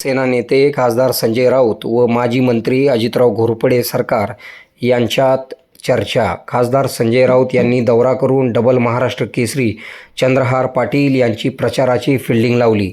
सेना नेते खासदार संजय राऊत व माजी मंत्री अजितराव घोरपडे सरकार यांच्यात चर्चा. खासदार संजय राऊत यांनी दौरा करून डबल महाराष्ट्र केसरी चंद्रहार पाटील यांची प्रचाराची फिल्डिंग लावली.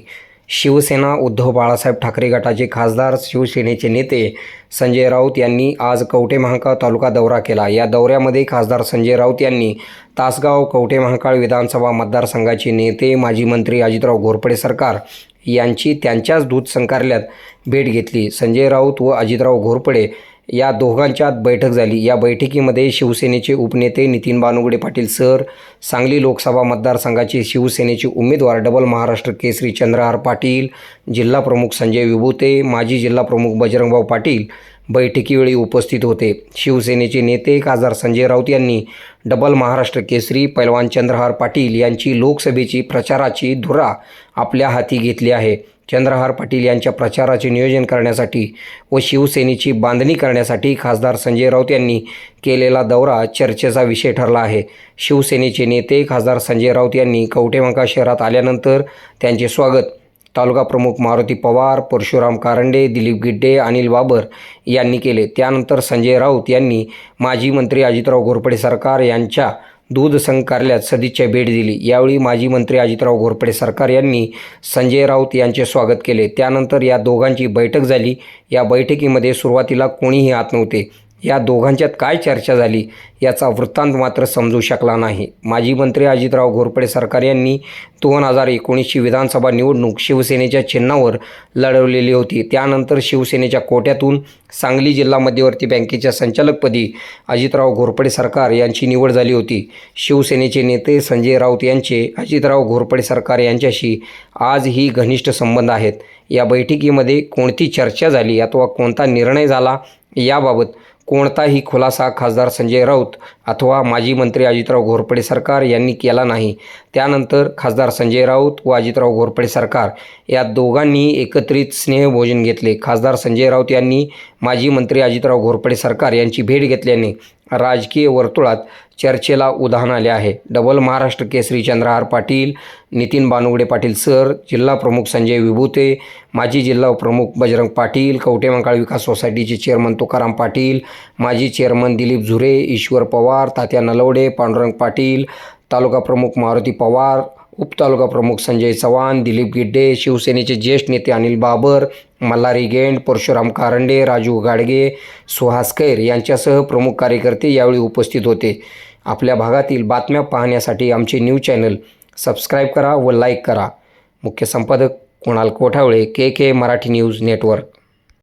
शिवसेना उद्धव बाळासाहेब ठाकरे गटाचे खासदार शिवसेनेचे नेते संजय राऊत यांनी आज कवटे महाकाळ तालुका दौरा केला. या दौऱ्यामध्ये खासदार संजय राऊत यांनी तासगाव कवटे महाकाळ विधानसभा मतदारसंघाचे नेते माजी मंत्री अजितराव घोरपडे सरकार यांची त्यांच्याच दूध संकारल्यात भेट घेतली. संजय राऊत व अजितराव घोरपडे या दोघांच्यात बैठक झाली. या बैठकीमध्ये शिवसेनेचे उपनेते नितीन बानुगडे पाटील सर सांगली लोकसभा मतदारसंघाचे शिवसेनेचे उमेदवार डबल महाराष्ट्र केसरी चंद्रहार पाटील जिल्हा प्रमुख संजय विभूते माजी जिल्हा प्रमुख बजरंगभाऊ पाटील बैठकीवेळी उपस्थित होते. शिवसेनेचे नेते खासदार संजय राऊत यांनी डबल महाराष्ट्र केसरी पैलवान चंद्रहार पाटील यांची लोकसभेची प्रचाराची धुरा आपल्या हाती घेतली आहे. चंद्रहार पाटील यांच्या प्रचाराचे नियोजन करण्यासाठी व शिवसेनेची बांधणी करण्यासाठी खासदार संजय राऊत यांनी केलेला दौरा चर्चेचा विषय ठरला आहे. शिवसेनेचे नेते खासदार संजय राऊत यांनी कवटेमंका शहरात आल्यानंतर त्यांचे स्वागत तालुका प्रमुख मारुती पवार परशुराम कारंडे दिलीप गिड्डे अनिल बाबर यांनी केले. त्यानंतर संजय राऊत यांनी माजी मंत्री अजितराव घोरपडे सरकार यांच्या दूध संघ कार्यालयात सदिच्छा भेट दिली. यावेळी माजी मंत्री अजितराव घोरपडे सरकार यांनी संजय राऊत यांचे स्वागत केले. त्यानंतर या दोघांची बैठक झाली. या बैठकीमध्ये सुरुवातीला कोणीही आत नव्हते. या दोघांच्यात काय चर्चा झाली याचा वृत्तांत मात्र समजू शकला नाही. माजी मंत्री अजितराव घोरपडे सरकार यांनी दोन हजार एकोणीसची विधानसभा निवडणूक शिवसेनेच्या चिन्हावर लढवलेली होती. त्यानंतर शिवसेनेच्या कोट्यातून सांगली जिल्हा मध्यवर्ती बँकेच्या संचालकपदी अजितराव घोरपडे सरकार यांची निवड झाली होती. शिवसेनेचे नेते संजय राऊत यांचे अजितराव घोरपडे सरकार यांच्याशी आजही घनिष्ठ संबंध आहेत. या बैठकीमध्ये कोणती चर्चा झाली अथवा कोणता निर्णय झाला याबाबत कोणताही खुलासा खासदार संजय राऊत अथवा माजी मंत्री अजितराव घोरपडे सरकार यांनी केला नाही. त्यानंतर खासदार संजय राऊत व अजितराव घोरपडे सरकार या दोघांनी एकत्रित स्नेहभोजन घेतले. खासदार संजय राऊत यांनी माजी मंत्री अजितराव घोरपडे सरकार यांची भेट घेतल्याने राजकीय वर्तुळात चर्चेला उधाण आले आहे. डबल महाराष्ट्र केसरी चंद्रहार पाटील नितीन बानुगडे पाटील सर जिल्हा प्रमुख संजय विभूते माजी जिल्हा प्रमुख बजरंग पाटील कवटे कवटेमंकाळ विकास सोसायटीचे चेअरमन तुकाराम पाटील माजी चेअरमन दिलीप झुरे ईश्वर पवार तात्या नलवडे पांडुरंग पाटील तालुका प्रमुख मारुती पवार उपतालुका प्रमुख संजय चव्हाण दिलीप गिड्डे शिवसेनेचे ज्येष्ठ नेते अनिल बाबर मल्हारी गेंड परशुराम कारंडे राजू गाडगे सुहास कैर यांच्यासह प्रमुख कार्यकर्ते यावेळी उपस्थित होते. आपल्या भागातील बातम्या पाहण्यासाठी आमचे न्यूज चॅनल सबस्क्राईब करा व लाईक करा. मुख्य संपादक Kunal Kothawale K K Marathi news network.